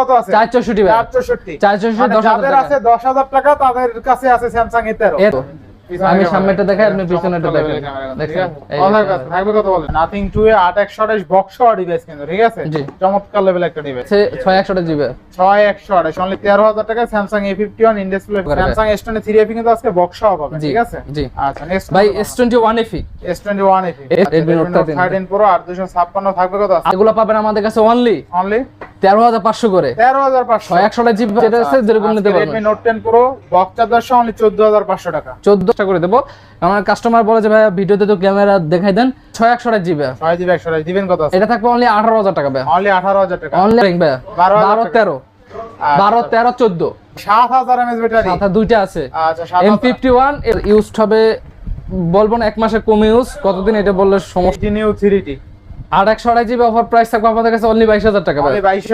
কত আছে? চার চৌষট্টি ভাই। 464 চার চৌষট্টি দশ হাজার যাদের টাকা। আছে 10000 টাকা তাদের কাছে আছে স্যামসাং এ 13 এ তো। আমি সামনেটা দেখাই আপনি পিছনেটা দেখেন। দেখেন থাকবে কথা বলেন? নাথিং 2 এ বক্স ডিভাইস কিন্তু ঠিক আছে? চমৎকার লেভেল একটা ডিভাইস 6128 জিবি 6128 অনলি 13000 টাকা Samsung A51 in display Samsung S23 FE কিন্তু আজকে বক্স সহ ঠিক আছে? জি। আচ্ছা নেক্সট ভাই S21 FE S21 FE Redmi Note 13 Pro 8256 থাকবে কথা এগুলো পাবেন আমাদের কাছে অনলি অনলি তেরো হাজার পাঁচশো করে। তেরো হাজার পাঁচশো। একশো জিবি যেটা আছে আচ্ছা, যেরকম নিতে পারবেন। Redmi Note 10 Pro box charger সহ অনলি 14500 টাকা। 14 চেষ্টা করে দেবো। আমার কাস্টমার বলে যে ভাইয়া ভিডিওতে তো ক্যামেরা দেখাই দেন ছয় একশো টাকা জিবে। ছয় জিবি একশো টাকা দিবেন কত এটা থাকবে অনলি আঠারো হাজার টাকা ভাই অনলি আঠারো হাজার টাকা। অনলি বারো তেরো। আচ্ছা। বারো তেরো চোদ্দ। সাত হাজার এমএস ব্যাটারি। দুইটা আছে। এম ফিফটি ওয়ানের ইউজ হবে বলব না এক মাসে কম ইউজ কতদিন এটা বললে সমস্যা? নিউ থ্রি টি আট একশো আড়াই জিবি অফার প্রাইস থাকবে আমাদের কাছে অনলি বাইশ হাজার টাকা ভাই। অনলি বাইশ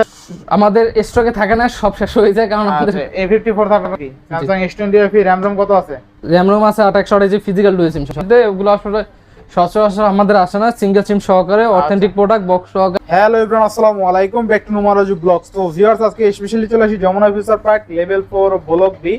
আমাদের স্টকে থাকে না সব শেষ হয়ে যায় কারণ আমাদের আচ্ছা এ ফিফটি ফোর থাকবে কি Samsung S twenty F RAM ROM কত আছে? র্যাম রোম আছে আট একশো আড়াই জিবি ফিজিক্যাল ডুয়েল সিম সাথে আসলে সচরাচর আমাদের আসে না সিঙ্গেল সিম সহকারে অথেন্টিক প্রোডাক্ট বক্স সহকারে। হ্যালো এভরিওয়ান আসসালামু আলাইকুম ব্যাক টু নুমারাজু ব্লগস তো ভিউয়ার্স আজকে স্পেশালি চলে আসি Jamuna future park level 4 block B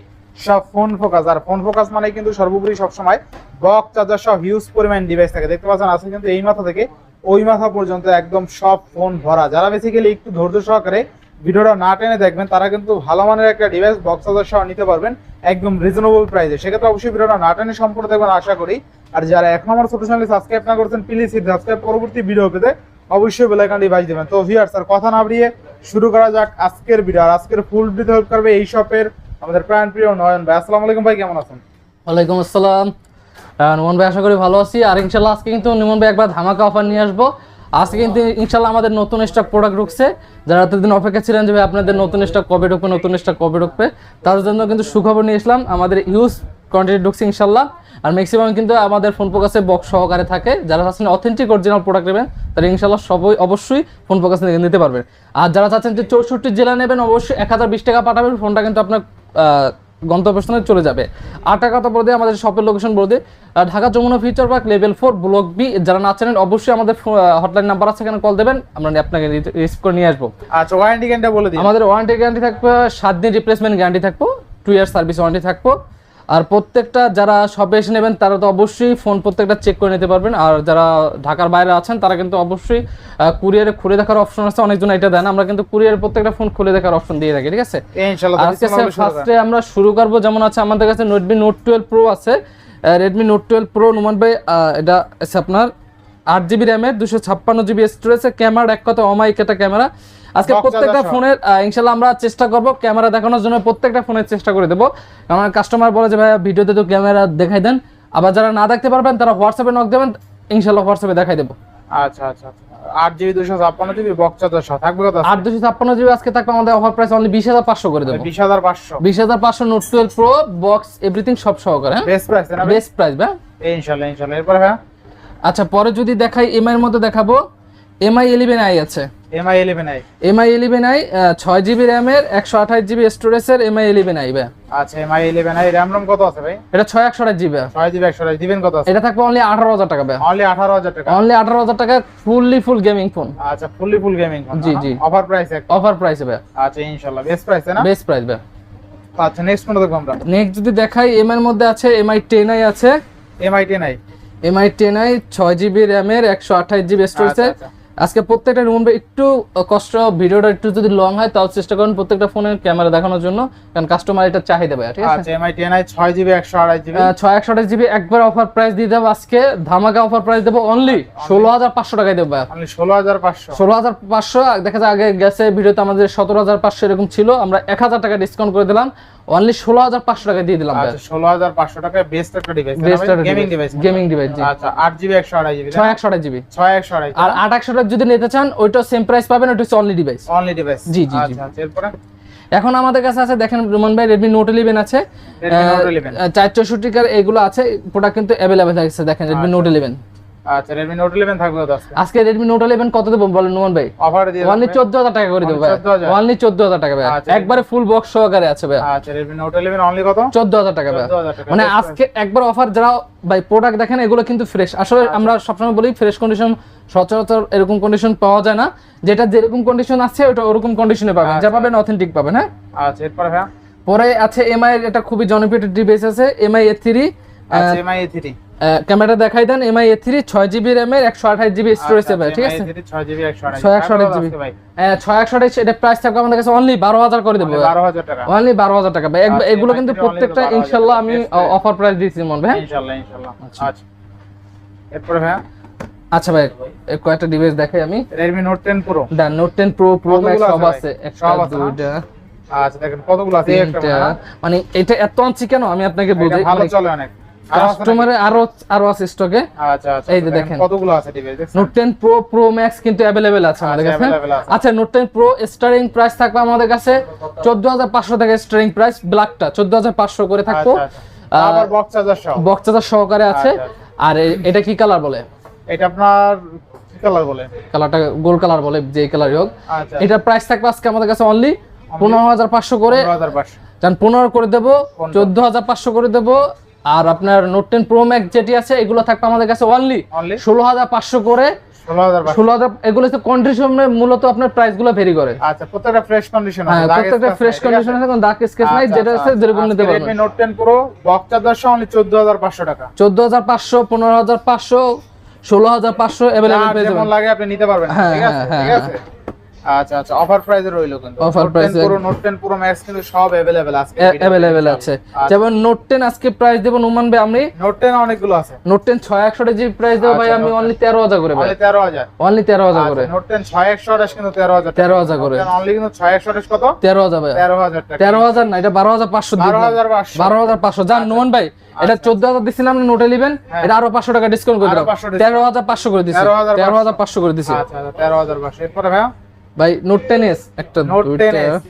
সব ফোন ফোকাস আর ফোন ফোকাস মানে কিন্তু সর্বোপরি সব সময় বক্স চার্জার সব হিউজ পরিমাণ ডিভাইস থাকে। দেখতে পাচ্ছেন আছে কিন্তু এই মাথা থেকে ওই মাথা পর্যন্ত একদম সব ফোন ভরা। যারা বেসিক্যালি একটু ধৈর্য সহকারে ভিডিওটা না টেনে দেখবেন, তারা কিন্তু ভালো মানের একটা ডিভাইস বক্স সহ নিতে পারবেন একদম রিজনেবল প্রাইসে সেক্ষেত্রে অবশ্যই ভিডিওটা না টেনে সম্পূর্ণ দেখবেন, আশা করি। আর যারা এখন আমার ছোট চ্যানেল সাবস্ক্রাইব না করছেন প্লিজ সাবস্ক্রাইব পরবর্তী ভিডিও পেতে অবশ্যই বেল আইকনটি বাজিয়ে দেবেন। তো ভিউয়ার্স স্যার কথা না বাড়িয়ে শুরু করা যাক আজকের ভিডিও আর আজকের ফুল ভিডিও হেল্প করবে এই শপের আমাদের প্রাণ প্রিয় নয়ন ভাই। আসসালামু আলাইকুম ভাই, কেমন আছেন? ওয়ালাইকুম আসসালাম। নোমান ভাই, আশা করি ভালো আছি। আর ইনশাল্লাহ আজকে কিন্তু নোমান ভাই একবার ধামাকা অফার নিয়ে আসব। আজকে কিন্তু ইনশাল্লাহ আমাদের নতুন স্টক প্রোডাক্ট ঢুকছে। যারা এতদিন অপেক্ষা ছিলেন যে আপনাদের নতুন স্টক কবে ঢুকবে, নতুন স্টক কবে ঢুকবে, তাদের জন্য কিন্তু সুখবর নিয়ে আসলাম। আমাদের ইউজ কোয়ান্টিটি ঢুকছে ইনশাল্লাহ। আর ম্যাক্সিমাম কিন্তু আমাদের ফোন ফোকাসে বক্স সহকারে থাকে। যারা চাচ্ছেন অথেন্টিক অরিজিনাল প্রোডাক্ট নেবেন, তারা ইনশাল্লাহ সবই অবশ্যই ফোন ফোকাস নিতে পারবেন। আর যারা চাচ্ছেন যে চৌষট্টি জেলা নেবেন, অবশ্যই এক হাজার বিশ টাকা পাঠাবেন। ফোনটা কিন্তু আপনার গন্তব্যস্থানে চলে যাবে। আর টাকা কথা বলে দিই আমাদের শপের লোকেশন বলে Dhaka Jamuna future park level four block B যারা না চেনেন অবশ্যই আমাদের হটলাইন নাম্বার আছে এখানে কল দেবেন। আমরা আপনাকে রিসিভ করে নিয়ে আসব। আচ্ছা ওয়ারেন্টি গ্যারান্টি বলে দিই আমাদের ওয়ারেন্টি গ্যারান্টি থাকবে সাত দিন রিপ্লেসমেন্ট গ্যারান্টি থাকব। টু ইয়ার সার্ভিস ওয়ারেন্টি থাকব। আর প্রত্যেকটা যারা শপে এসে নেবেন তারা তো অবশ্যই ফোন প্রত্যেকটা চেক করে নিতে পারবেন। আর যারা ঢাকার বাইরে আছেন তারা কিন্তু অবশ্যই কুরিয়ারে খুলে দেখার অপশন আছে। অনেকজন এটা দেন আমরা কিন্তু কুরিয়ারে প্রত্যেকটা ফোন খুলে দেখার অপশন দিয়ে থাকি ঠিক আছে? আজকে ফার্স্টে আমরা শুরু করব যেমন আছে আমাদের কাছে রেডমি নোট টুয়েলভ প্রো আছে। Redmi Note twelve Pro Numan ভাই এটা আছে আপনার আট জিবি র্যামের দুশো ছাপ্পান্ন জিবি স্টোরেজে ক্যামেরা এক কথা অমাইক একটা ক্যামেরা আজকে প্রত্যেকটা ফোনের ইনশাল্লাহ আমরা চেষ্টা করব ক্যামেরা দেখানোর জন্য প্রত্যেকটা ফোনের চেষ্টা করে দেবো। আমার কাস্টমার বলে যে ভাই ভিডিওতে তো ক্যামেরা দেখাই দেন। আবার যারা না দেখতে পারবেন তারা হোয়াটসঅ্যাপে নক দেবেন ইনশাল্লাহ হোয়াটসঅ্যাপে দেখাই দেবো। আচ্ছা আচ্ছা আচ্ছা। আট জিবি দুশো ছাপ্পান্ন জিবি বক্স সহ থাকবে কত আট দুশো ছাপ্পান্ন জিবি আজকে থাকবে আমাদের অফার প্রাইস অনলি বিশ হাজার পাঁচশো করে দেবো। বিশ হাজার পাঁচশো। বিশ হাজার পাঁচশো Note twelve Pro box everything সব সহকারে হ্যাঁ? বেস্ট প্রাইস বেস্ট প্রাইস এরপর হ্যাঁ আচ্ছা পরে যদি দেখাই এমআই এর মধ্যে দেখাবো এমআই ইলেভেন আই আছে। এমআই এমআই ইলেভেন আই ছয় জিবি র্যামের একশো আঠাশ জিবি স্টোরেজের এমআই ইলেভেন আই ভাই। আচ্ছা Mi eleven i RAM ROM কত আছে ভাই? এটা ছয় একশো আঠাশ জিবি ছয় জিবি একশো আঠাশ দিবেন কত আছে? এটা থাকবে অনলি আঠারো হাজার টাকা ভাই। অনলি আঠারো হাজার টাকা। অনলি আঠারো হাজার টাকা ফুললি ফুল গেমিং ফোন আচ্ছা ফুললি ফুল গেমিং ফোন জি, জি। অফার প্রাইস অফার প্রাইসে ভাই। আচ্ছা ইনশাআল্লাহ। বেস্ট প্রাইস না? বেস্ট প্রাইস ভাই। আচ্ছা নেক্সট কোনটা দেখব আমরা। নেক্সট যদি দেখাই এম এর মধ্যে আছে এমআই টেন আই আছে। Mi ten i Mi ten i ছয় জিবি র্যামের একশো আঠাশ জিবি স্টোরেজের আচ্ছা। আজকে প্রত্যেকটা রুম একটু কষ্ট ভিডিওটা একটু যদি লং হয় তাও চেষ্টা করুন প্রত্যেকটা ফোনের ক্যামেরা দেখানোর জন্য কারণ কাস্টমার এটা চাহিদা ভাই ঠিক আছে? এমআই টেন আই ছয় জিবি একশো আড়াই জিবি আহ, ছয় একশো আঠাশ জিবি একবার অফার প্রাইস দিয়ে দেবো আজকে ধামাকা অফার প্রাইস দেবো অনলি ষোলো হাজার পাঁচশো টাকায় দেবো ভাই অনলি ষোলো হাজার পাঁচশো? ষোলো হাজার পাঁচশো দেখা যায় আগে গেছে ভিডিওতে আমাদের সতেরো হাজার পাঁচশো এরকম ছিল আমরা এক হাজার টাকা ডিসকাউন্ট করে দিলাম। অনলি ষোলো হাজার পাঁচশো টাকা দিয়ে দিলাম আচ্ছা ষোলো হাজার পাঁচশো টাকা বেস্ট একটা device best gaming device gaming device আচ্ছা আট জিবি একশো আড়াই জিবি ছয় একশো আঠাশ জিবি ছয় একশো আড়াই আর আট একশো টাকা যদি নিতে চান ওইটা সেম প্রাইস পাবেন ওইটা হচ্ছে অনলি ডিভাইস অনলি ডিভাইস জি, জি, জি। আচ্ছা আচ্ছা এরপরে? এখন আমাদের কাছে আছে দেখেন রোমান ভাই রেডমি নোট ইলেভেন আছে। Redmi Note 11 চার চৌষট্টি এগুলো আছে প্রোডাক্ট কিন্তু অ্যাভেলেবেল আছে দেখেন রেডমি নোট ইলেভেন আচ্ছা রেডমি নোট ইলেভেন থাকবে কত আজকে? আজকে রেডমি নোট ইলেভেন কত দেবো বলেন নোমান ভাই? অফারে দিয়ে অনলি দেবেন? চোদ্দ হাজার টাকা করে দেবো ভাই। Only 14,000 অনলি চোদ্দ হাজার টাকা ভাই। আচ্ছা। একবারে ফুল বক্স সহকারে আছে ভাই। আচ্ছা অনলি কত? টাকা ভাই। মানে আজকে একবার অফার যারা ভাই প্রোডাক্ট দেখেন এগুলো কিন্তু ফ্রেশ আসলে আচ্ছা। আমরা সবসময় বলি ফ্রেশ কন্ডিশন সচরাচর এরকম কন্ডিশন পাওয়া যায় না। যেটা যেরকম কন্ডিশন আছে ওটা ওরকম কন্ডিশনে পাবেন। যা পাবেন অথেন্টিক পাবেন হ্যাঁ? আচ্ছা এরপরে পরে আছে এমআই এর এটা খুবই জনপ্রিয় ডিভাইস আছে এমআই এ থ্রি আচ্ছা এমআই এ থ্রি ক্যামেরা দেখাই দেন এমআই এ থ্রি ছয় জিবি র্যামের একশো আঠাশ জিবি স্টোরেজ হবে ঠিক আছে? ছয় জিবি ছয় একশো আঠাশ জিবি ভাই? ছয় একশো আঠাশ এটা প্রাইস থাকবে আমাদের কাছে অনলি বারো হাজার করে দেবো। অনলি বারো হাজার টাকা। ভাই আচ্ছা, এগুলো কিন্তু প্রত্যেকটা 12,000 ইনশাল্লাহ আমি অফার প্রাইস দিয়েছি মন ভাই। আচ্ছা। এরপরে ভাইয়া? আচ্ছা ভাই কয়েকটা ডিভাইস দেখাই আমি। Redmi Note ten Pro the Note ten Pro Pro Max সব আছে একটা? দুইটা। আচ্ছা দেখেন কতগুলো আছে? একটা মানে এটা এত আনছি কেন? আমি আপনাকে বুঝাই ভালো চলে অনেক? কাস্টমারে আরও আরও আছে স্টকে আচ্ছা আচ্ছা এই যে দেখেন। কতগুলো আছে device Note ten Pro Pro Max কিন্তু অ্যাভেলেবেল আছে আমাদের আচ্ছা, কাছে। আচ্ছা Note ten Pro starting price থাকবে আমাদের কাছে চোদ্দ হাজার পাঁচশো টাকা স্টারিং প্রাইস ব্ল্যাকটা চোদ্দ হাজার পাঁচশো করে থাকব। আচ্ছা, আচ্ছা। আবার বক্স চার্জার সহ। বক্সাদার সহকারে আছে। আর এটা কি কালার বলে? এটা আপনার কি কালার বলে? কালারটা গোল কালার বলে যে কালারই হোক। এটা প্রাইস থাকবে আজকে আমাদের কাছে অনলি পনেরো হাজার পাঁচশো করে। পনেরো হাজার পাঁচশো। যান পনেরো করে দেবো চোদ্দ হাজার পাঁচশো করে দেবো। আর আপনার নোট টেন প্রো ম্যাক্স যেটি আছে এগুলো থাকবে আমাদের কাছে অনলি ষোলো হাজার পাঁচশো করে। ষোলো হাজার এগুলো হচ্ছে কন্ডিশনে মূলত আপনার প্রাইসগুলো ভেরি করে। আচ্ছা প্রত্যেকটা ফ্রেশ কন্ডিশন হ্যাঁ প্রত্যেকটা ফ্রেশ কন্ডিশন আছে? দাগ স্কেচ নাই যেটা আছে যেরকম নিতে পারবেন। বক্স চার্জার সহ অনলি টাকা। যেমন লাগে আপনি নিতে পারবেন হ্যাঁ, ঠিক আছে? ঠিক আছে? আচ্ছা আচ্ছা অফার প্রাইসে রইলো কিন্তু Offer price এ- পুরো নোট টেন পুরো ম্যাক্স কিন্তু সব अवेलेबल আছে অ্যাভেলেবেল আছে যেমন নোট টেন আজকে প্রাইস দেবো নুমান ভাই আমি নোট টেন অনেকগুলো আছে নোট টেন ছয় একশো জি প্রাইস দেবো ভাই আচ্ছা, আমি Note অনলি তেরো হাজার করে ভাই অনলি তেরো হাজার অনলি তেরো হাজার করে নোট টেন ছয় একশো আঠাশ কিন্তু তেরো হাজার তেরো হাজার করে অনলি কিন্তু ছয় একশো আঠাশ কত তেরো হাজার ভাই তেরো হাজার টাকা তেরো হাজার না এটা বারো হাজার পাঁচশো বারো হাজার পাঁচশো বারো হাজার পাঁচশো যান নোমান ভাই এটা চোদ্দ হাজার দিচ্ছিলাম নোট ইলেভেন এটা আরো পাঁচশো টাকা ডিসকাউন্ট করে হ্যাঁ। আরো দিলাম 500 discount। তেরো হাজার পাঁচশো করে দিচ্ছি 13,500 তেরো হাজার পাঁচশো করে দিচ্ছি আচ্ছা আচ্ছা তেরো হাজার পাঁচশো এরপরে ভাইয়া ভাই নোট টেন এস একটা Note দুইটা 10S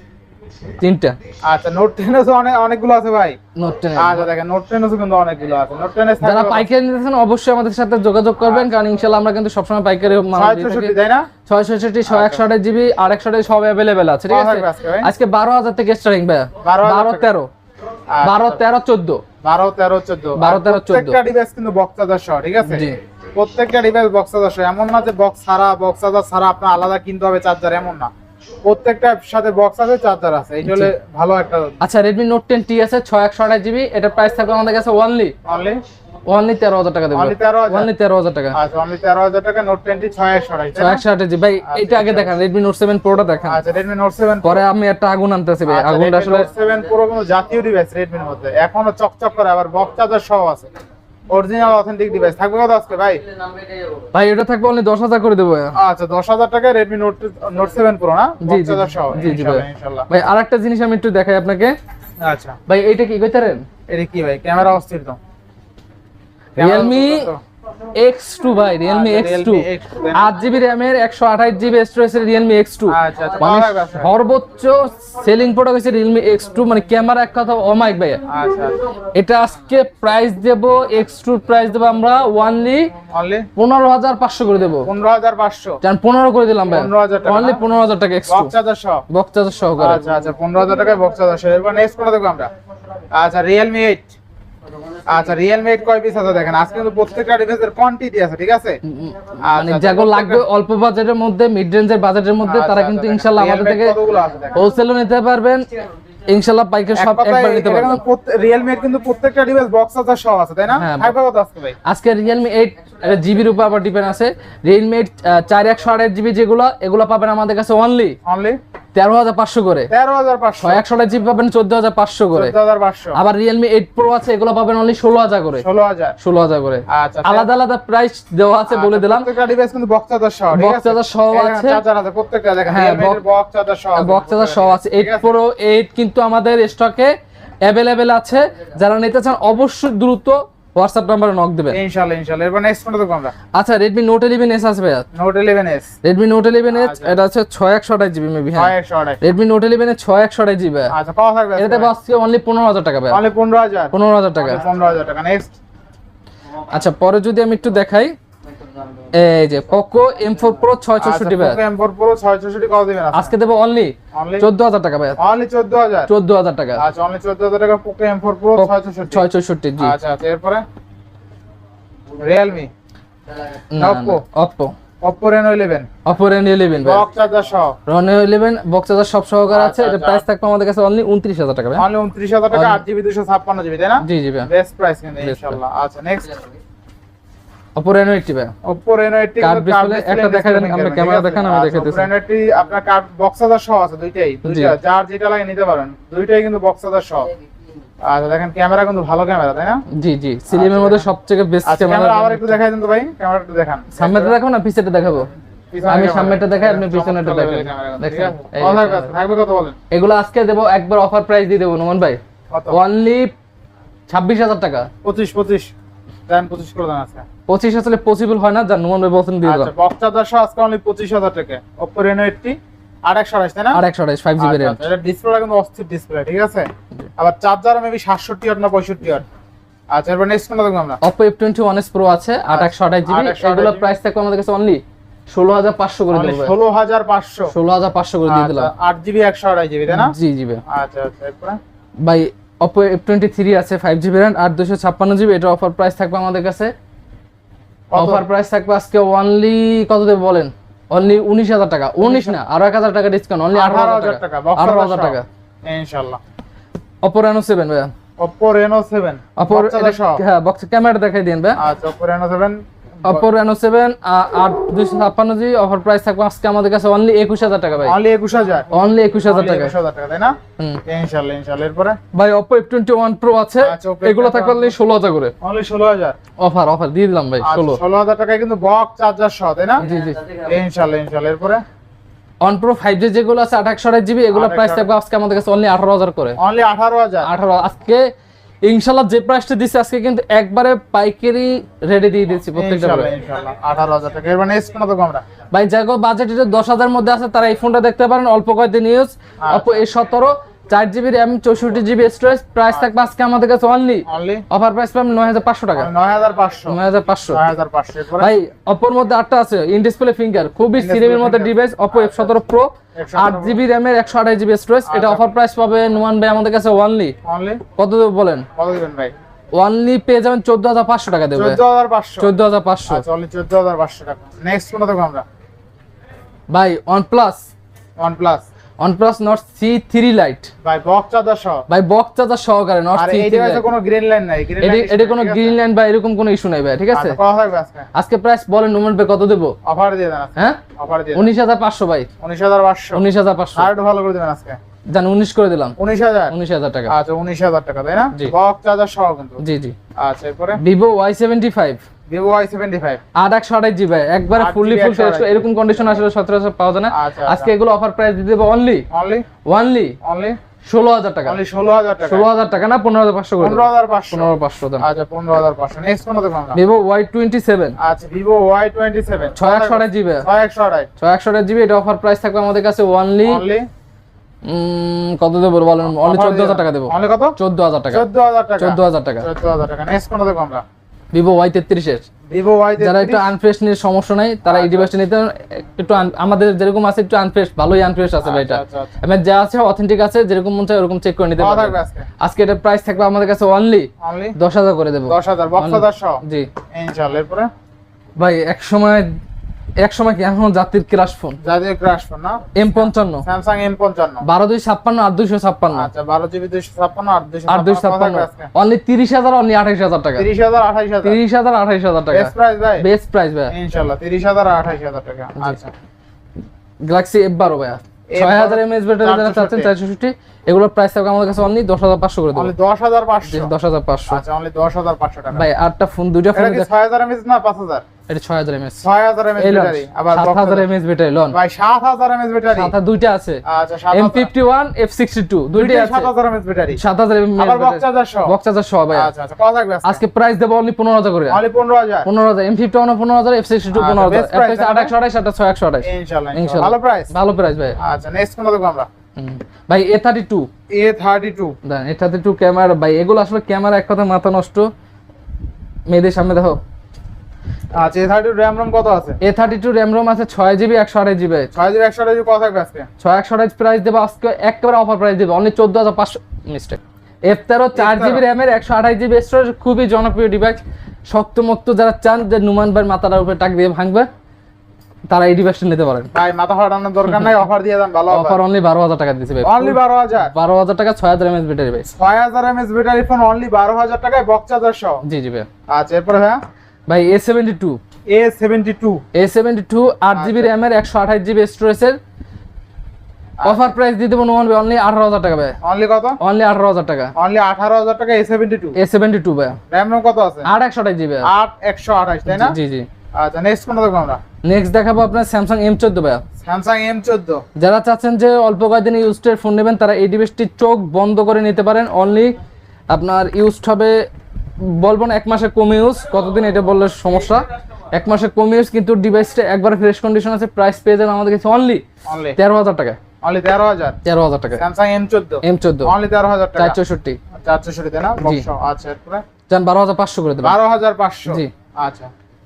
তিনটা। আচ্ছা নোট টেন অনেক অনেকগুলো আছে ভাই। নোট টেন আচ্ছা দেখেন নোট টেন কিন্তু অনেকগুলো আছে। নোট টেন যারা পাইকারি নিতেছেন অবশ্যই আমাদের সাথে যোগাযোগ করবেন কারণ ইনশাল্লাহ আমরা কিন্তু সবসময় পাইকারি মাল থাকি। তাই না? ছয় ছয়ষট্টি ছয় একশো আঠাশ জিবি আর একশো আঠাশ সব অ্যাভেলেবেল আছে ঠিক আছে? আজকে ভাই? আজকে বারো হাজার থেকে স্টার্টিং ভাই 12,000 বারো টাকা। তেরো। আচ্ছা, বারো তেরো চোদ্দ। বারো তেরো চোদ্দ। 12, 13, 14 প্রত্যেকটা ডিভাইস কিন্তু বক্স চার্জার সহ ঠিক আছে? জি। প্রত্যেকটা ডিভাইস বক্স চার্জার সহ। এমন না যে বক্স ছাড়া বক্স চার্জার ছাড়া আপনার আলাদা কিনতে হবে চার্জার এমন না। প্রত্যেকটার সাথে বক্স আছে চার্জার আছে। এই হলে ভালো একটা আচ্ছা নোট টেন টি আছে জিবি এটার প্রাইস থাকবে আমাদের কাছে অনলি অনলি অনলি তেরো হাজার টাকা দেবো। Only 13,000? অনলি তেরো হাজার টাকা। আচ্ছা অনলি টাকা জিবি ভাই এটা আগে দেখান দেখান। আচ্ছা সেভেন পরে আমি একটা আগুন আনতেছি ভাই। আগুনটা আসলে কোনো জাতীয় ডিভাইস মধ্যে। এখনও চকচক করে আবার বক্স চার্জার সহ আছে। অরিজিনাল অথেন্টিক ডিভাইস থাকবে কত আজকে ভাই? ভাই এটা থাকবে অনলি দশ হাজার করে দেব আচ্ছা দশ হাজার টাকা Redmi Note Note seven Pro না? জি জি জি। জি ভাই। ইনশাআল্লাহ ভাই আরেকটা জিনিস আমি একটু দেখাই আপনাকে। আচ্ছা। ভাই এইটা কি কইতারেন এটা কি ভাই? ক্যামেরা অস্থির তো। রিয়েলমি এক্স টু ভাই রিয়েলমি আচ্ছা, এক্স টু Realme X2 আট জিবি র্যামের একশো আঠাশ জিবি স্টোরেজের রিয়েলমি এক্স টু আচ্ছা আচ্ছা মানে? সর্বোচ্চ সেলিং প্রোডাক্ট হচ্ছে রিয়েলমি এক্স টু মানে ক্যামেরা এক কথা অমাইক ভাই আচ্ছা এটা আজকে প্রাইস দেব এক্স টু প্রাইস দেবো আমরা ওয়ানলি পনেরো হাজার পাঁচশো করে দেবো। পনেরো হাজার পাঁচশো। জান পনেরো করে দিলাম ভাই 15,000 টাকা অনলি? পনেরো হাজার টাকা এক্স টু বক্স চার্জার সহ। বক্স চার্জার সহকারে। আচ্ছা আচ্ছা পনেরো হাজার টাকায় বক্স চার্জার সহ। এরপর নেক্সট করে দেখব আমরা। আচ্ছা রিয়েলমি এইট আচ্ছা রিয়েলমি এইট কয় পিস আছে দেখেন? আজকে কিন্তু প্রত্যেকটা ডিভাইসের কোয়ান্টিটি আছে ঠিক আছে? মানে আচ্ছা, যেগুলো প্রত্যেকটা- লাগবে অল্প বাজেটের মধ্যে মিড রেঞ্জের বাজেটের মধ্যে তারা আচ্ছা, কিন্তু আচ্ছা, ইনশাল্লাহ আমাদের থেকে আছে? হোলসেলও নিতে পারবেন। ইনশাল্লাহ পাইকারি সব একবার নিতে পারবেন। রিয়েলমি এর কিন্তু প্রত্যেকটা ডিভাইস বক্স চার্জার সহ আছে তাই না? হ্যাঁ, থাকবে কত আজকে ভাই? আজকে রিয়েলমি এইট জিবির উপর আবার ডিপেন্ড আছে। রিয়েলমি এইট চার একশো আঠাশ জিবি যেগুলো এগুলো পাবেন আমাদের কাছে অনলি অনলি তেরো হাজার পাঁচশো করে। তেরো হাজার পাঁচশো। ছয় একশো আঠাশ জিবি পাবেন চোদ্দ হাজার পাঁচশো করে। আবার রিয়েলমি এইট প্রো আছে এগুলো পাবেন অনলি ষোলো হাজার করে। ষোলো হাজার। ষোলো হাজার করে। আচ্ছা আলাদা আলাদা প্রাইস দেওয়া আছে বলে দিলাম। প্রত্যেকটা ডিভাইস কিন্তু সহ আছে? হ্যাঁ, এইট প্রো এইট কিন্তু আমাদের স্টকে অ্যাভেলেবেল আছে। যারা নিতে চান অবশ্যই দ্রুত হোয়াটসঅ্যাপ নাম্বারে নক দিবেন ইনশাআল্লাহ ইনশাআল্লাহ। এরপর নেক্সট কোনটা দেখব আমরা আচ্ছা আছে ভাইয়া Note eleven S Redmi Note eleven S আচ্ছা। এটা হচ্ছে ছয় একশো আঠাশ জিবি মেবি হ্যাঁ। ছয় একশো আঠাশ। রেডমি নোট ইলেভেন এর ছয় একশো আঠাশ জিবি আচ্ছা পাওয়া থাকবে এটাতে বাসকে অনলি পনেরো হাজার টাকা ভাইয়া। অনলি পনেরো হাজার। পনেরো হাজার টাকা। পনেরো হাজার টাকা। নেক্সট আচ্ছা পরে যদি আমি একটু দেখাই এই যে পোকো এম ফোর প্রো ছয় চৌষট্টি ভাই আচ্ছা এম4 প্রো 664 কত দিবেন আজকে? দেবো অনলি চোদ্দ হাজার টাকা ভাই অনলি 14000 চোদ্দ হাজার টাকা। আচ্ছা অনলি 14000 টাকা পোকো এম4 প্রো 664 ছয় চৌষট্টি জি। আচ্ছা আচ্ছা এরপরে? Realme Oppo? Oppo Oppo Reno 11 Oppo Reno eleven ভাই বক্স চার্জার সহ। রনে ইলেভেন বক্স চার্জার সব সহকার আছে। আচ্ছা, এটা আচ্ছা। প্রাইস থাকবে আমাদের কাছে অনলি উনত্রিশ হাজার টাকা ভাই অনলি 29000 টাকা 8 জিবি 256 জিবি তাই না? জি জি ভাই বেস্ট প্রাইস কিন্তু ইনশাআল্লাহ আচ্ছা next Oppo Reno 80 Card display একটা দেখাই দেন, আপনি camera দেখান, আমি দেখাইতেছি। Oppo Reno 80 আপনার কার্ড বক্স চার্জার সহ আছে দুইটাই। দুইটা যার যেটা লাগে নিতে পারেন। দুইটাই কিন্তু বক্স চার্জার সহ আচ্ছা দেখেন ক্যামেরা কিন্তু ভালো ক্যামেরা তাই না? জি জি। সিলিমের মধ্যে সবথেকে বেস্ট আচ্ছা ক্যামেরা আবার একটু দেখাই দেন তো ভাই ক্যামেরা একটু দেখান। সামনেটা দেখাবো না পিছেটা দেখাবো? আমি। সামনেটা দেখাই, আপনি পিছনেটা দেখান। দেখেন, থাকবে? থাকবে কত বলেন? এগুলো আজকে দেবো একবার অফার প্রাইস দিয়ে দেবো নোমান ভাই। অনলি টাকা। পঁচিশ পঁচিশ। দেন পঁচিশ আজকে পঁচিশ আসলে পসিবল হয় না যার নোমান ভাই বলছেন দিয়ে আচ্ছা দাও বক্স চার্জার সহ আজকে অনলি পঁচিশ হাজার টাকা। Oppo Reno 80 আর একশো আঠাশ তাই না? আর একশো আঠাইশ ফাইভ জিবি র্যাম আচ্ছা, এটা ডিসপ্লেটা কিন্তু অস্থির ডিসপ্লে ঠিক আছে? আবার চার্জার মেবি সাতষট্টি ওয়াট না পঁয়ষট্টি ওয়াট আচ্ছা এরপর নেক্সট কোনটা দেখব আমরা? Oppo F twenty one S Pro আছে আট একশো আঠাশ জিবি 828 প্রাইস থাকবে আমাদের কাছে অনলি ষোলো হাজার পাঁচশো করে দেবো ষোলো হাজার পাঁচশো। ষোলো হাজার পাঁচশো করে দিয়ে দিলাম। আট জিবি একশো আড়াই জিবি তাই না? জি জি ভাই। আচ্ছা আচ্ছা ভাই অপো এফ টোয়েন্টি থ্রি আছে ফাইভ জিবি র্যাম আর দুশো ছাপ্পান্ন জিবি এটা অফার প্রাইস থাকবে আমাদের কাছে। অফার প্রাইস থাকবে আজকে অনলি কত দেবে বলেন? অনলি উনিশ হাজার টাকা। উনিশ না আরও এক হাজার টাকা ডিসকাউন্ট অনলি আঠারো হাজার টাকা। আঠারো হাজার টাকা। ইনশাল্লাহ অপো রেনো সেভেন ভাইয়া। Oppo Reno 7 Oppo box charger সহ? হ্যাঁ বক্স ক্যামেরা দেখাই দিন ভাইয়া। আচ্ছা Oppo Reno 7 রেনো সেভেন আর দুশো ছাপ্পান্ন জিবি অফার প্রাইস থাকবে আজকে আমাদের কাছে অনলি একুশ হাজার টাকা ভাই। অনলি একুশ হাজার? অনলি একুশ হাজার টাকা একুশ হাজার টাকা তাই না? হুম। ইনশাল্লাহ ইনশাল্লাহ এরপরে? ভাই Oppo F twenty one Pro আছে। আচ্ছা, এগুলো থাকবে অনলি ষোলো হাজার করে। অনলি ষোলো হাজার? অফার অফার দিয়ে দিলাম ভাই ষোলো আচ্ছা ষোলো। হাজার টাকায় কিন্তু বক্স চার্জার সহ তাই না? জি জি। ইনশাল্লাহ ইনশাল্লাহ এরপরে? অন প্রো ফাইভ জি যেগুলো আছে আট একশো জিবি এগুলো প্রাইস থাকবে আজকে আমাদের কাছে অনলি আঠারো হাজার করে। অনলি আঠারো হাজার? আঠারো আজকে ইনশাল্লাহ যে প্রাইসটা দিচ্ছে আজকে কিন্তু একবারে পাইকারি রেডি দিয়ে দিয়েছি প্রত্যেকটা। ইনশাল্লাহ আঠারো হাজার টাকা। এরপর নেক্সট কোনো কম আমরা। ভাই যাগো বাজেট এটা দশ হাজার মধ্যে আছে তারা এই ফোনটা দেখতে পারেন অল্প কয়েকদিন ইউজ অপো এই সতেরো। চার জিবি র্যাম চৌষট্টি জিবি স্টোরেজ প্রাইস থাকবে আজকে আমাদের কাছে অনলি অনলি অফার প্রাইস পাবেন নয় হাজার পাঁচশো টাকা। নয় হাজার পাঁচশো। নয় হাজার পাঁচশো। ভাই অপোর মধ্যে আটটা আছে ইন ডিসপ্লে ফিঙ্গার খুবই সিরিমের মধ্যে ডিভাইস অপো এফ সতেরো প্রো আট জিবি র্যামের একশো আঠাশ জিবি স্টোরেজ এটা অফার প্রাইস পাবে নুমান ভাই আমাদের কাছে অনলি কত দেবো বলেন? কত দিবেন ভাই? ওয়ানলি পেয়ে যাবেন চোদ্দ হাজার পাঁচশো টাকা দেবে। চোদ্দ হাজার পাঁচশো। চোদ্দ হাজার পাঁচশো। আচ্ছা চোদ্দ হাজার পাঁচশো টাকা। নেক্সট কোনো দেখব আমরা? ভাই OnePlus OnePlus Nord C three lite ভাই বক্স চার্জার সহ। ভাই বক্স চার্জার সহকারে নট আর সি এই থ্রি কোনো গ্রিন লাইন নাই। গ্রিন এটি এটি কোনো গ্রিন লাইন বা এরকম কোনো ইস্যু নাই ভাই ঠিক আছে? আচ্ছা কত থাকবে আজকে? আজকে প্রাইস বলেন নুমান ভাই কত দেবো? অফার দিয়ে দেন হ্যাঁ? অফার দিয়ে দেন। উনিশ হাজার পাঁচশো ভাই। উনিশ হাজার পাঁচশো। উনিশ হাজার পাঁচশো। আর একটু ভালো করে দেবেন আজকে। জান উনিশ করে দিলাম। উনিশ হাজার? উনিশ হাজার টাকা। আচ্ছা উনিশ হাজার টাকা তাই না। বক্স চার্জার সহ কিন্তু। জি জি। আচ্ছা এরপরে? Seventy five Vivo GB. একবারে ফুললি ফুল এরকম কন্ডিশন আসলে সচরাচর পাওয়া যায় না। আচ্ছা আজকে এগুলো অফার প্রাইস দিতে দেবো অনলি অনলি ওয়ানলি অনলি ষোলো হাজার টাকা। ষোলো হাজার টাকা। ষোলো হাজার টাকা না পনেরো হাজার পাঁচশো পনেরো হাজার পাঁচশো। পনেরো পাঁচশো দাম আচ্ছা পনেরো হাজার পাঁচশো। নেক্সট কোনো দেখব ভিভো ওয়াই টোয়েন্টি সেভেন আচ্ছা ভিভো ওয়াই টোয়েন্টি সেভেন ছয় একশো আঠাশ জিবি। ছয় একশো আড়াই ছয় একশো আঠাশ জিবি এটা অফার প্রাইস থাকবে আমাদের কাছে অনলি কত দেবো বলেন? অনলি চোদ্দ হাজার টাকা দেবো। অনলি কত? চোদ্দ হাজার টাকা। চোদ্দ হাজার টাকা। চোদ্দ হাজার টাকা। চোদ্দ হাজার টাকা। নেক্সট কোনো দেখব আমরা? ভিভো ওয়াই ভিভো ওয়াই যারা একটু আনফ্রেশ নিয়ে সমস্যা নাই তারা এই ডিভাইসটা নিতে একটু আমাদের যেরকম আছে একটু আনফ্রেশ ভালোই আনফ্রেশ আছে ভাই এটা আচ্ছা, আচ্ছা। যা আছে অথেন্টিক আছে যেরকম মন চায় ওরকম চেক করে নিতে পারবে আজকে এটা প্রাইস থাকবে আমাদের কাছে অনলি অনলি দশ হাজার করে দেবো। দশ হাজার বক্স হাজার সহ? জি। এরপরে? ভাই এক সময় এক সময় কি এখন জাতির ক্রাশ ফোন জাতীয় ক্রাশ ফোন না? এম পঞ্চান্ন। স্যামসাং এম পঞ্চান্ন। বারো দুই ছাপ্পান্ন আর দুইশো ছাপ্পান্ন। আচ্ছা বারো জিবি দুইশো ছাপ্পান্ন আর দুইশো ছাপ্পান্ন অনলি তিরিশ হাজার অনলি আঠাইশ হাজার টাকা। তিরিশ হাজার আঠাইশ হাজার। তিরিশ হাজার আঠাইশ হাজার টাকা। বেস্ট প্রাইস ভাই। বেস্ট প্রাইস ভাই। ইনশাল্লাহ তিরিশ হাজার আঠাইশ হাজার টাকা। আচ্ছা। গ্যালাক্সি এফ বারো ভাইয়া। ছয় হাজার এমএএস ব্যাটারি যারা চাচ্ছেন চারশোষট্টি এগুলোর প্রাইস থাকবে আমাদের কাছে অনলি দশ হাজার পাঁচশো করে দেবো। দশ হাজার পাঁচশো। দশ হাজার পাঁচশো। আচ্ছা অনলি দশ হাজার পাঁচশো টাকা। ভাই আটটা ফোন দুইটা ফোন ছয় হাজার এমএস না পাঁচ হাজার? এটা এমএস এমএস ব্যাটারি আবার এমএস ব্যাটারি লন। ভাই এমএস ব্যাটারি। দুইটা আছে। আচ্ছা দুইটাই আছে। MS battery. এমএস আবার বক্স চার্জার সহ। বক্স চার্জার সহ ভাই আচ্ছা আচ্ছা কত আজকে। প্রাইস দেবো অনলি করে। অনলি আচ্ছা, ভালো প্রাইস ভালো প্রাইস ভাই আচ্ছা নেক্সট কোন দেখব আমরা? ভাই A thirty two A thirty two A thirty two camera ভাই এগুলো আসলে ক্যামেরা এক কথা মাথা নষ্ট। মেয়েদের সামনে দেখো। আচ্ছা এ থার্টি র্যাম রম কত আছে? A thirty two RAM ROM আছে ছয় জিবি একশো জিবি ছয় জিবি একশো আঠাশ কত থাকবে আজকে? ছয় একশো আঠাশ প্রাইস দেবো আজকে একেবারে অফার প্রাইস দেবো। অনলি চোদ্দ হাজার পাঁচশো মিস্টেক এফ তেরো চার জিবি র্যামের একশো আঠাশ জিবি স্টোরেজ খুবই জনপ্রিয় ডিভাইস শক্ত মক্ত যারা চান যে নুমান ভাইয়ের মাথাটার উপরে টাক দিয়ে ভাঙবে তারা এই ডিভাইসটা নিতে পারেন। ভাই মাথা ফাটানোর দরকার নাই অফার দিয়ে দেন ভালো অফার অনলি বারো হাজার টাকা দিচ্ছে ভাই। অনলি টাকা ছয় হাজার এমএস ব্যাটারি ভাই। ছয় হাজার এমএস ব্যাটারি ফোন অনলি বারো হাজার টাকায় বক্স চার্জার সহ? জি জি ভাই। আচ্ছা এরপরে ভাইয়া ভাই A seventy two A seventy two A seventy two আট জিবি র্যামের একশো আঠাশ জিবি স্টোরেজের অফার প্রাইস দিয়ে দেবো নোমান ভাই অনলি আঠারো হাজার টাকা ভাই। অনলি কত? অনলি আঠারো হাজার টাকা। অনলি আঠারো হাজার টাকা A seventy two A seventy two ভাই র্যাম রম কত আছে? আট একশো আঠাশ জিবি আট একশো আঠাশ তাই না? জি জি। আচ্ছা নেক্সট কোনটা দেখব আমরা? নেক্সট দেখাবো আপনার স্যামসাং এম চোদ্দ ভাই। স্যামসাং এম চোদ্দ। যারা চাচ্ছেন যে অল্প কয়েকদিন ইউজড ফোন নেবেন তারা এই ডিভাইসটি চোখ বন্ধ করে নিতে পারেন। অনলি আপনার ইউজড হবে বলব না এক মাসের কম ইউজ কতদিন এটা বললে সমস্যা। এক মাসের কম ইউজ কিন্তু ডিভাইসটা একবার ফ্রেশ কন্ডিশন আছে প্রাইস পেয়ে যাবেন আমাদের কাছে অনলি তেরো হাজার টাকা অনলি তেরো হাজার? তেরো হাজার টাকা স্যামসাং এম চোদ্দ? এম চোদ্দ। অনলি তেরো হাজার টাকা? চৌষট্টি। না? আচ্ছা যান বারো হাজার পাঁচশো করে দেবেন। বারো হাজার পাঁচশো? জি। আচ্ছা।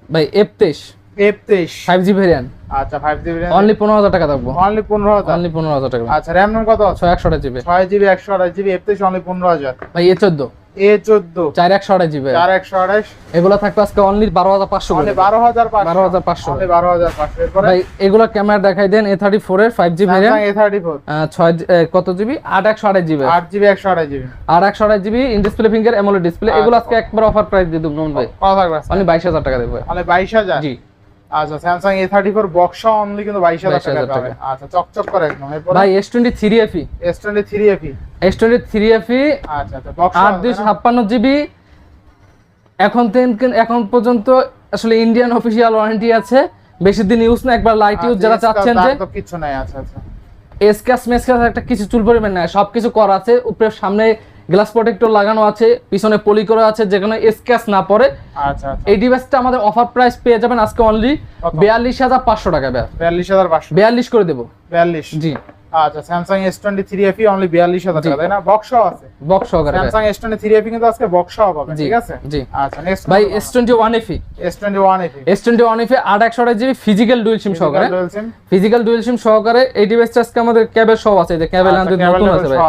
ভাই এফ তেইশ। এফ তেইশ? ফাইভ জি ভেরিয়ান্ট আচ্ছা ফাইভ জিবি অনলি পনেরো হাজার টাকা থাকব। অনলি পনেরো হাজার? অনলি পনেরো হাজার টাকা। আচ্ছা র্যাম কত ছয় একশো আঠাশ জিবি ছয় জিবি একশো আঠাশ জিবি এফ তেইশ অনলি পনেরো হাজার। ভাই এ চোদ্দ। এ চোদ্দ। চার একশো জিবি। চার একশো আঠাশ এগুলো থাকবে আজকে অনলি বারো হাজার পাঁচশো করে। অনলি দেবেন। বারো হাজার বারো হাজার পাঁচশো। বারো হাজার পাঁচশো। ভাই এগুলো ক্যামেরা দেখাই দেন এ থার্টি ফোর এর ফাইভ এ থার্টি ফোর। ছয় জি- কত জিবি? আট একশো জিবি। আট জিবি একশো আঠাশ জিবি। একশো GB in display finger AMOLED display এগুলো আজকে একবার অফার প্রাইস দিয়ে দেবো ভাই? অনলি বাইশ হাজার টাকা দেবো অনলি বাইশ হাজার? জি। আচ্ছা Samsung A thirty four box only কিন্তু বাইশ হাজার টাকা পাবে আচ্ছা চকচক করে একদম। এরপরে? ভাই S twenty three FE S twenty three FE S twenty three FE আচ্ছা আচ্ছা বক্স আট দুইশো ছাপ্পান্ন জিবি। এখন এখন পর্যন্ত আসলে ইন্ডিয়ান অফিসিয়াল ওয়ারেন্টি আছে। বেশি দিন ইউজ না একবার লাইট ইউজ যারা চাচ্ছেন যে কিছু নাই আচ্ছা আচ্ছা। এসকাস মেসকাস একটা কিছু চুল পরিমাণ নাই সবকিছু করা আছে। উপরে সামনে গ্লাস প্রোটেক্টর লাগানো আছে পিছনে পলি করা আছে যেখানে এসকাস না পড়ে। আচ্ছা আচ্ছা। এই ডিভাইসটা আমাদের অফার প্রাইস পেয়ে যাবেন আজকে অনলি? বিয়াল্লিশ হাজার পাঁচশো টাকা বিয়াল্লিশ হাজার পাঁচশো। বিয়াল্লিশ করে দেবো। বিয়াল্লিশ? জি। আচ্ছা Samsung S twenty three FE only বিয়াল্লিশ হাজার। টাকা তাই না? বক্স আছে। বক্স সহকারে ব্যয়। Samsung S twenty three FE কিন্তু আজকে বক্স পাবে ঠিক আছে? জি। আচ্ছা নেক্সট ভাই S twenty one FE S twenty one FE S twenty one FE আট একশো জিবি ফিজিক্যাল ডুয়েল সিম সহকারে। বলছেন ফিজিক্যাল ডুয়েল সিম সহকারে এই ডিভাইসটা আজকে আমাদের ক্যাবের সব আছে যে ক্যাবেল নতুন আছে ভাই।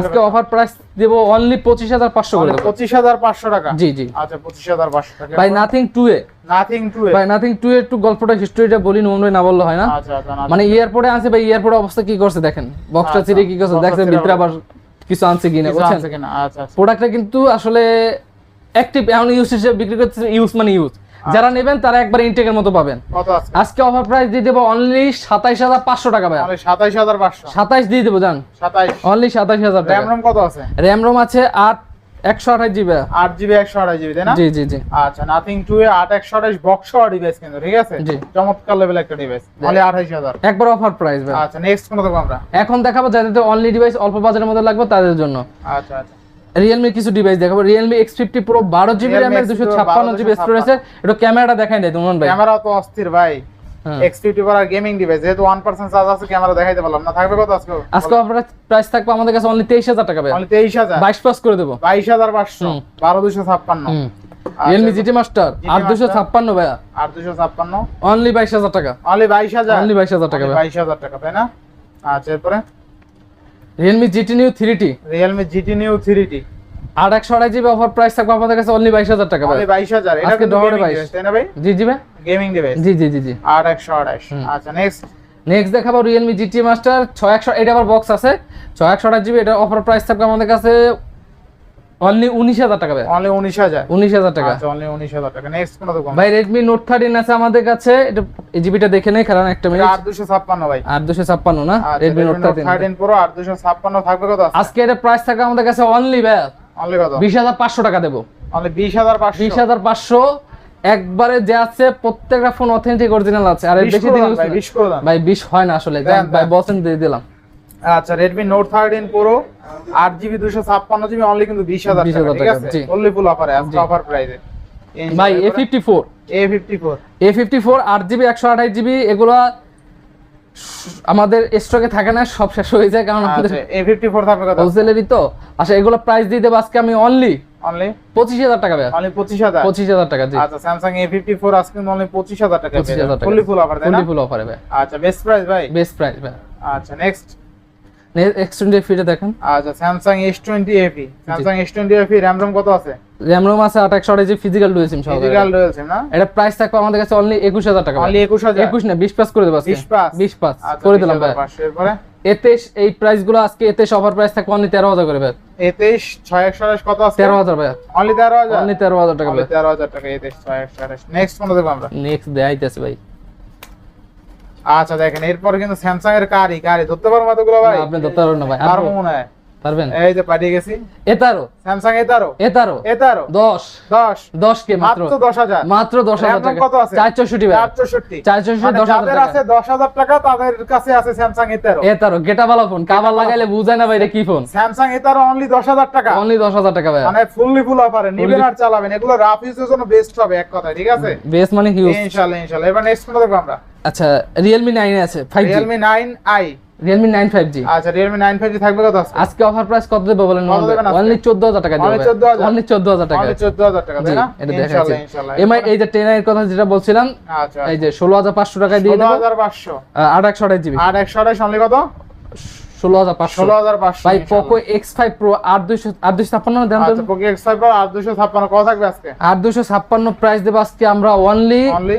আজকে অফার প্রাইস দেবো অনলি পঁচিশ হাজার পাঁচশো করে পঁচিশ হাজার পাঁচশো টাকা? জি জি। আচ্ছা পঁচিশ হাজার পাঁচশো টাকা। ভাই Nothing two A Nothing two ভাই নাথিং টু এ একটু গল্পটা হিস্ট্রিটা বলি না বললে হয় না। আচ্ছা আচ্ছা মানে এয়ারপোর্টে আছে ভাই এয়ারপোর্টে অবস্থা কি করছে দেখেন? বক্সটা আচ্ছা, ছিঁড়ে কি করছে? দেখছেন ভিতরে আবার কিছু আনছে কিনা বুঝছেন? আচ্ছা আচ্ছা। প্রোডাক্টটা কিন্তু আসলে অ্যাক্টিভ এখন ইউজ হিসেবে বিক্রি করতে ইউজ মানে ইউজ যারা নেবেন তারা একবার ইনটেকের মতো পাবেন। আজকে অফার প্রাইস দিয়ে দেবো অনলি সাতাইশ হাজার পাঁচশো টাকা ভাই সাতাইশ হাজার পাঁচশো। সাতাইশ দিয়ে দেবো জান। সাতাইশ। অনলি সাতাইশ হাজার র্যাম রম কত আছে? র্যাম রোম আছে আট একশো আঠাশ জিবি আট জিবি একশো আঠাশ জিবি তাই না? জি জি জি। আচ্ছা নাথিং টু এ আট একশো আঠাশ বক্স ডিভাইস কিন্তু ঠিক আছে? জি। চমৎকার লেভেল একটা ডিভাইস তাহলে আঠাইশ হাজার। একবার অফার প্রাইস ভাই আচ্ছা নেক্সট কোনটা দেখব আমরা? এখন দেখাবো যাদের অনলি ডিভাইস অল্প বাজারের মধ্যে লাগবে তাদের জন্য। আচ্ছা আচ্ছা। রিয়েলমি কিছু ডিভাইস দেখাবো। রিয়েলমি এক্স ফিফটি প্রো বারো জিবি র্যামের X50 দুশো ছাপ্পান্ন জিবি 12 স্টোরেজের একটু ক্যামেরাটা দেখাই দেয় তোমার ভাই। ক্যামেরা তো অস্থির ভাই। হ্যাঁ। এক্স ফিফটি আর গেমিং ডিভাইস যেহেতু ওয়ান পার্সেন্ট চার্জ আছে ক্যামেরা দেখাইতে পারলাম না। থাকবে কত আজকে? আজকে অফার প্রাইস থাকবে আমাদের কাছে অনলি তেইশ হাজার টাকা অনলি তেইশ হাজার। বাইশ পাস করে দেবো। বাইশ হাজার পাঁচশো। বারো দুশো ছাপ্পান্ন। রিয়েলমি জিটি মাস্টার আট দুশো ছাপ্পান্ন ভাইয়া। আট দুশো ছাপ্পান্ন। অনলি বাইশ হাজার টাকা। অনলি বাইশ হাজার। অনলি বাইশ হাজার টাকা বাইশ হাজার টাকা তাই না? আচ্ছা এরপরে? Realme GT new three T Realme GT new three T আট একশো আড়াই জিবি অফার প্রাইস থাকবে আমাদের কাছে অনলি বাইশ হাজার টাকা বাইশ হাজার। এটা আজকে গেমিং বাইশ। তাই না ভাই? জি জি ভাই। গেমিং ডিভাইস জি জি জি জি। আট একশো আঠাশ আচ্ছা নেক্সট নেক্সট দেখাবো রিয়েলমি জিটি মাস্টার ছয় একশো এটা আবার বক্স আছে। ছয় একশো আঠাশ জিবি এটা অফার প্রাইস থাকবে আমাদের কাছে অনলি উনিশ হাজার টাকা ভাই। অনলি উনিশ হাজার? উনিশ হাজার টাকা। আচ্ছা অনলি উনিশ হাজার টাকা। নেক্সট কোন দোকান? ভাই রেডমি নোট থার্টিন আছে আমাদের কাছে। এটা জিবিটা দেখে নেই কারণ একটা মিনিট আট দুশো ছাপ্পান্ন ভাই। আর দুশো ছাপ্পান্ন না? Redmi Note thirteen thirteen pro আট দুশো ছাপ্পান্ন থাকবে কত আজকে এটা প্রাইস থাকবে আমাদের কাছে অনলি ভাই। অনলি কত? বিশ হাজার পাঁচশো টাকা দেবো। অনলি বিশ হাজার পাঁচশো। বিশ হাজার পাঁচশো। একবারে যে আছে প্রত্যেকটা ফোন অথেন্টিক অরিজিনাল আছে। আর বেশি দিন ভাই, না। বিশ করে দাম। ভাই বিশ হয় না আসলে। ভাই। বলছেন দিয়ে দিলাম। আচ্ছা প্রো আট জিবি দুশো ছাপ্পান্ন জিবি অনলি কিন্তু 20,000 টাকা ঠিক আছে। অনলি ফুল অফারে আজকে অফার প্রাইসে ভাই A. Fifty four A fifty four A fifty four আট জিবি একশো আঠাশ জিবি এগুলা আমাদের স্টকে থাকে না সব শেষ হয়ে যায় কারণ আমাদের ফিফটি ফোর থাকবে কত? হোলসেলেরই তো। আচ্ছা এগুলো প্রাইস দিয়ে দেবো আজকে আমি অনলি অনলি পঁচিশ হাজার টাকা ভাইয়া। অনলি পঁচিশ হাজার? পঁচিশ হাজার টাকা জি। আচ্ছা ফিফটি ফোর আজকে অনলি পঁচিশ হাজার টাকা পঁচিশ হাজার টাকা। ফুল অফার তাই না? ফুল অফারে ভাই আচ্ছা বেস্ট প্রাইস ভাই? বেস্ট প্রাইস ভাই আচ্ছা নেক্সট এক্সটেন্ডেড ফিটে দেখেন। আচ্ছা র্যাম রম কত আছে? র্যাম রোম আছে আট একশো ফিজিক্যাল ডুয়েল সিম সহকারে। ফিজিক্যাল রয়েছে না? এটা প্রাইস থাকবে আমাদের কাছে অনলি একুশ হাজার টাকা অনলি একুশ হাজার? না বিশ পাস করে দেবো আজকে। 20 পাস? পাস করে দিলাম ভাই। 20,500 এরপরে? এতে এই প্রাইসগুলো আজকে এতে অফার প্রাইস থাকবে অনলি তেরো হাজার করে ভাই। এ তেইশ ছয় একশো কত আছে? তেরো হাজার ভাই। অনলি তেরো হাজার? অনলি তেরো হাজার টাকা ভাই। তেরো হাজার টাকা নেক্সট কোনটা দেবো আমরা? নেক্সট দেখাইতেছে ভাই। আচ্ছা দেখেন এরপর কিন্তু স্যামসাং এর কারি কারি ধরতে পারব এতগুলো ভাই? আপনি ধরতে পারবেন না ভাই পারব মনে হয়। পারবেন? এই যে পাঠিয়ে গেছি। এতারো। স্যামসাং এতারো। এ তেরো দশ। দশ। দশ কে মাত্র? দশ হাজার। মাত্র দশ হাজার টাকা। কত আছে? চার চৌষট্টি চার চৌষট্টি চার চৌষট্টি মানে দশ হাজার টাকা। আছে দশ হাজার টাকা তাদের কাছে আছে স্যামসাং এ তেরো এতারো গেটা ভালো ফোন কাবার লাগাইলে বুঝায় না ভাই এটা কি ফোন স্যামসাং এ তেরো অনলি দশ হাজার টাকা। অনলি দশ হাজার টাকা ভাই মানে ফুললি ফুল অফারে নিবেন আর চালাবেন। এগুলো রাফ ইউজের জন্য বেস্ট হবে এক কথায় ঠিক আছে? বেস্ট মানে হিউজ ইনশাআল্লাহ ইনশাআল্লাহ এবার নেক্সট কোনটা দেখব আমরা। আচ্ছা রিয়েলমি নাইন আছে five Realme nine I Realme nine five G আচ্ছা রিয়েলমি নাইন ফাইভ থাকবে কত আছে আজকে অফার প্রাইস কত দেবো বলেন? অনলি চোদ্দ হাজার টাকা Only 14,000? অনলি চোদ্দ হাজার। টাকা চোদ্দ হাজার টাকা এটা দেখা যাচ্ছে। এমআই এই যে টেন এর কথা যেটা বলছিলাম আচ্ছা এই যে ষোলো হাজার পাঁচশো টাকায় দিয়ে দেবো। আট একশো আঠাশ জিবি। আর একশো আঠাশ অনলি কত? ষোলো হাজার পাঁচশো। ষোলো হাজার পাঁচশো ভাই পোকো এক্স ফাইভ প্রো আট দুইশো আট দুইশো ছাপ্পান্ন দেন আচ্ছা পোকো এক্স ফাইভ আর দুশো ছাপ্পান্ন কত থাকবে আজকে? আট দুশো ছাপ্পান্ন প্রাইস দেবো আজকে আমরা অনলি অনলি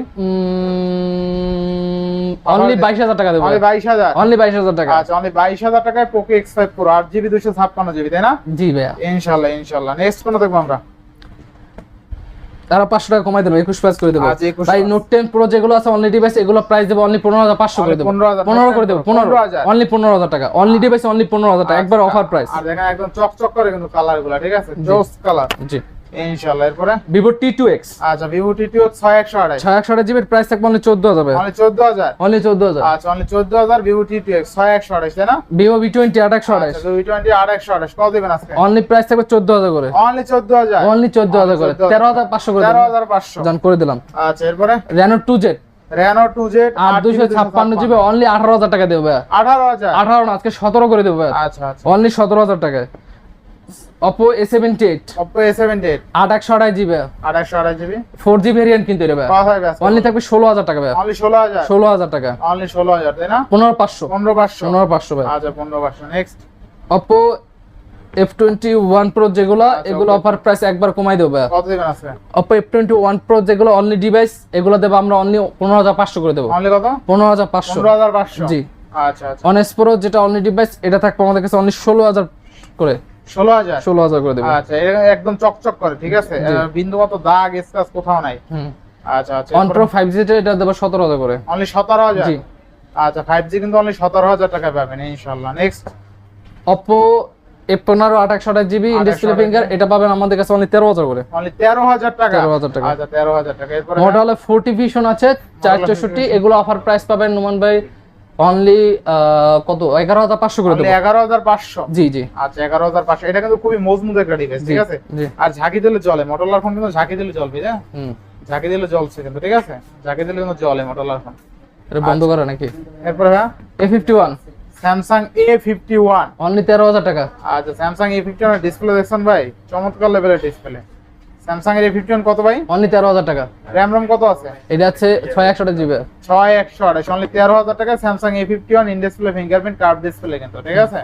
অনলি বাইশ হাজার টাকা দেবো। অনলি বাইশ হাজার? অনলি বাইশ হাজার টাকা। আচ্ছা অনলি বাইশ হাজার টাকায় পোকো এক্স ফাইভ প্রো আট জিবি দুশো ছাপ্পান্ন জিবি তাই না? জি ভাইয়া। ইনশাল্লাহ ইনশাল্লাহ। নেক্সট কোনো দেখব আমরা। তারা পাঁচশো টাকা কমাই দেবে একুশ প্রাইস করে দেবো। আচ্ছা, 21 ভাই নোট টেন প্রো যেগুলো আছে অনলি ডিভাইস এগুলো প্রাইস দেবো অনলি পনেরো হাজার পাঁচশো করে দেবো। পনেরো করে দেবো পনেরো। হাজার। অনলি পনেরো হাজার টাকা। অনলি ডিভাইস অনলি পনেরো হাজার টাকা। একবার আচ্ছা, অফার প্রাইস আর দেখেন একদম চকচক করে কিন্তু কালারগুলা ঠিক আছে? জোস কালার জি। ইনশাল্লাহ এরপরে? ভিভো আচ্ছা ভিভো জিবির প্রাইস থাকবে অনলি অনলি চোদ্দ হাজার? অনলি চোদ্দ হাজার। আচ্ছা অনলি চোদ্দ হাজার ভিভো তাই না? ভিভো কত দেবেন আজকে? অনলি প্রাইস থাকবে করে। অনলি চোদ্দ হাজার? অনলি চোদ্দ হাজার করে। 14,000 তেরো হাজার পাঁচশো করে তেরো দিলাম হাজার পাঁচশো। জান করে দিলাম। আচ্ছা এরপরে? জিবি অনলি আঠারো হাজার টাকা দেবো ভাই আঠারো হাজার? আঠারো না আজকে সতেরো করে দেবো আচ্ছা আচ্ছা। অনলি সতেরো হাজার টাকায়। একশো আড়াই জিবি আট একশো আড়াই জিবি ফোর জি ভেরিয়েন্ট কিন্তু এটা ভাই। অনলি থাকবে ষোলো হাজার টাকা ভাই। অনলি ষোলো হাজার? ষোলো হাজার টাকা। অনলি ষোলো হাজার তাই না? পনেরো পাঁচশো। পনেরো পাঁচশো। পনেরো পাঁচশো ভাই। আচ্ছা পনেরো পাঁচশো। Next Oppo F twenty one যেগুলো আচ্ছা, এগুলো. অফার প্রাইস একবার কমাই দেবো ভাই। কত দেবেন এফ টোয়েন্টি ওয়ান প্রো যেগুলো অনলি ডিভাইস এগুলো দেবো আমরা অনলি পনেরো হাজার পাঁচশো করে দেবো। অনলি কত? পনেরো হাজার পাঁচশো। পনেরো হাজার পাঁচশো। জি। আচ্ছা আচ্ছা। অনেস প্রো যেটা অনলি ডিভাইস এটা থাকবে আমাদের কাছে অনলি ষোলো হাজার করে। ষোলো হাজার? ষোলো হাজার করে দেবো আচ্ছা একদম চকচক করে ঠিক আছে? বিন্দু মতো দাগ কোথাও নাই। আচ্ছা আচ্ছা অন ফাইভ জি এটা দেবো সতেরো হাজার করে। অনলি সতেরো হাজার? জি। আচ্ছা ফাইভ জি কিন্তু অনলি সতেরো হাজার টাকা পাবেন ইনশাল্লাহ নেক্সট অপো এ পনেরো আট একশো আঠাশ জিবি। ডিসপ্লে ফিঙ্গার এটা পাবেন আমাদের কাছে অনলি তেরো হাজার করে। অনলি তেরো হাজার টাকা? 13,000 টাকা। আচ্ছা তেরো হাজার টাকা। মডেল ফোরটি ভিশন আছে চার চৌষট্টি এগুলো অফার প্রাইস পাবেন নুমান ভাই অনলি কত? এগারো হাজার পাঁচশো করে দেবো। এগারো হাজার পাঁচশো? জি জি। আচ্ছা এগারো হাজার পাঁচশো। এটা কিন্তু খুবই মজবুত একটা ডিভাইস ঠিক আছে? আর ঝাঁকি দিলে জলে মোটরলার ফোন কিন্তু ঝাঁকি দিলে জলবে হ্যাঁ? হুম। ঝাঁকি দিলে জলছে কিন্তু ঠিক আছে? ঝাঁকি দিলে কিন্তু জলে মোটরলার ফোন এটা বন্ধ করে নাকি? এরপরে হ্যাঁ? A fifty one Samsung A fifty one only তেরো হাজার টাকা। আচ্ছা Samsung A fifty one display দেখছেন ভাই? চমৎকার লেভেলের ডিসপ্লে স্যামসাং এর ফিফটি ওয়ান কত ভাই? অনলি তেরো হাজার টাকা। র্যাম রম কত আছে? এটা আছে ছয় একশো জিবি ছয় একশো আঠাশ অনলি তেরো হাজার টাকা Samsung A fifty one in display fingerprint curve display কিন্তু ঠিক আছে?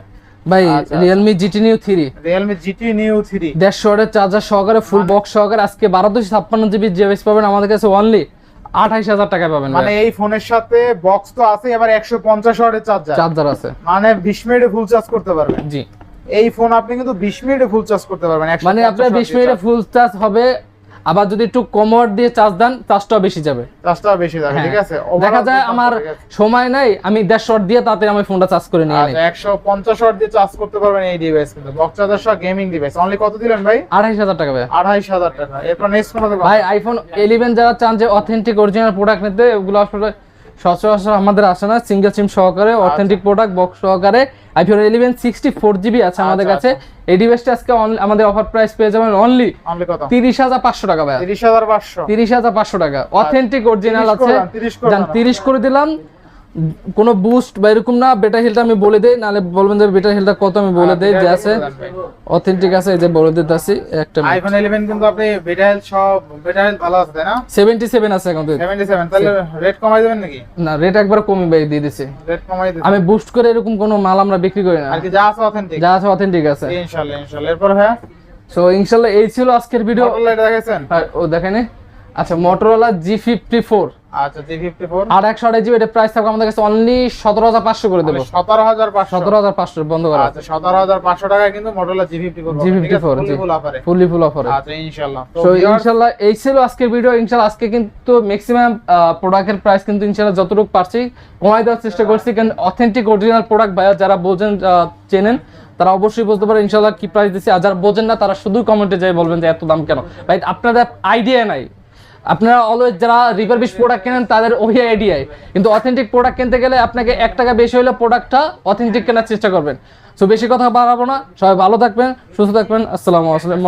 ভাই আচ্ছা। Realme GT new three Realme GT new three দেড়শো ওয়াটের চার্জার সহকারে ফুল বক্স সহকারে আজকে বারো দুশো ছাপ্পান্ন জিবি জিএস পাবেন আমাদের কাছে অনলি আঠাইশ হাজার টাকায় পাবেন মানে এই ফোনের সাথে বক্স তো আছে এবার একশো পঞ্চাশ ওয়াটের চার্জার চার্জার আছে। মানে বিশ মিনিটে ফুল চার্জ করতে পারবেন। জি। এই ফোন আপনি কিন্তু বিশ মিনিটে ফুল চার্জ করতে পারবেন মানে আপনার watt বিশ দিয়ে মিনিটে ফুল চার্জ হবে আবার যদি একটু কমর দিয়ে চার্জ দেন চার্জটাও বেশি যাবে। চার্জটা বেশি যাবে হ্যাঁ। ঠিক আছে? দেখা যায় আমার সময় নাই আমি দেড় শট দিয়ে তাতে আমি ফোনটা চার্জ করে নিয়ে নিই। একশো পঞ্চাশ ওয়াট দিয়ে চার্জ করতে পারবেন এই ডিভাইস কিন্তু। বক্স চার্জার সহ গেমিং ডিভাইস অনলি কত দিলেন ভাই? আড়াইশ হাজার টাকা ভাই আড়াইশ হাজার টাকা। এরপর নেক্সট কোন ভাই আইফোন ইলেভেন যারা চান যে অথেন্টিক অরিজিনাল প্রোডাক্ট নিতে ওগুলো আসলে সচরাচর আমাদের আসে না সিঙ্গেল সিম সহকারে অথেন্টিক প্রোডাক্ট বক্স সহকারে iPhone eleven sixty four GB আছে আমাদের আচ্ছা, কাছে এই ডিভাইসটা আজকে আমাদের অফার প্রাইস পেয়ে যাবেন অনলি তিরিশ হাজার পাঁচশো টাকা ভাই তিরিশ হাজার পাঁচশো। তিরিশ হাজার পাঁচশো টাকা। অথেন্টিক অরিজিনাল আছে। করে দাম, 30 করে যান দাম। তিরিশ করে দিলাম। কোনো বুস্ট বা এরকম না বেটা হিলটা আমি বলে দেই নাহলে বলবেন যে বেটা হিলটা কত আমি বলে দেই যে আছে। অথেন্টিক আছে এই যে বলে দিতেছি একটা আইফোন 11 কিন্তু আপনি বেটা হেলথ সব বেটা হেলথ ভালো আছে তাই না? 77 আছে এখন তো। 77 তাহলে রেট কমাই দেবেন নাকি? না রেট একবার কমই ভাই দিয়ে দিছি। রেট কমাই দেন আমি বুস্ট করে এরকম কোনো মাল আমরা বিক্রি করি না। আর কি যা আছে অথেন্টিক যা আছে অথেন্টিক আছে। ইনশাআল্লাহ ইনশাআল্লাহ। এরপর হ্যাঁ? সো ইনশাআল্লাহ এই ছিল আজকের ভিডিও মডেল এটা দেখেছেন ও দেখেন আচ্ছা মোটরোলা জি ফিফটি ফোর আচ্ছা G54 আর একশো আড়াই জিবি এটা প্রাইস থাকবে আমাদের কাছে অনলি সতেরো হাজার পাঁচশো করে দেবো। 17500 সতেরো হাজার পাঁচশো। বন্ধ করা। আচ্ছা 17500 টাকায় কিন্তু মডেল G54 G54 জি। ফুল অফারে ফুললি ফুল অফারে আচ্ছা ইনশাআল্লাহ। তো তো ইনশাল্লাহ এই ছিল আজকের ভিডিও ইনশাল্লাহ আজকে কিন্তু ম্যাক্সিমাম প্রোডাক্টের প্রাইস কিন্তু ইনশাল্লাহ যতটুকু পারছি কমাই দেওয়ার চেষ্টা করছি। কারণ অথেন্টিক অরিজিনাল প্রোডাক্ট ভাইয়া যারা বোঝেন চেনেন তারা অবশ্যই বুঝতে পারে ইনশাল্লাহ কি প্রাইস দিচ্ছি। আর যারা বোঝেন না তারা শুধু কমেন্টে যাই বলবেন যে এত দাম কেন? ভাই আপনাদের আইডিয়া নাই। আপনারা অলওয়েজ যারা রিভারবিশ প্রোডাক্ট কেনেন, তাদের ওই আইডিয়ায় কিন্তু অথেন্টিক প্রোডাক্ট কিনতে গেলে আপনাকে এক টাকা বেশি হলে প্রোডাক্টটা অথেন্টিক কেনার চেষ্টা করবেন। সো বেশি কথা বাড়াবো না। সবাই ভালো থাকবেন, সুস্থ থাকবেন। আসসালামু আলাইকুম।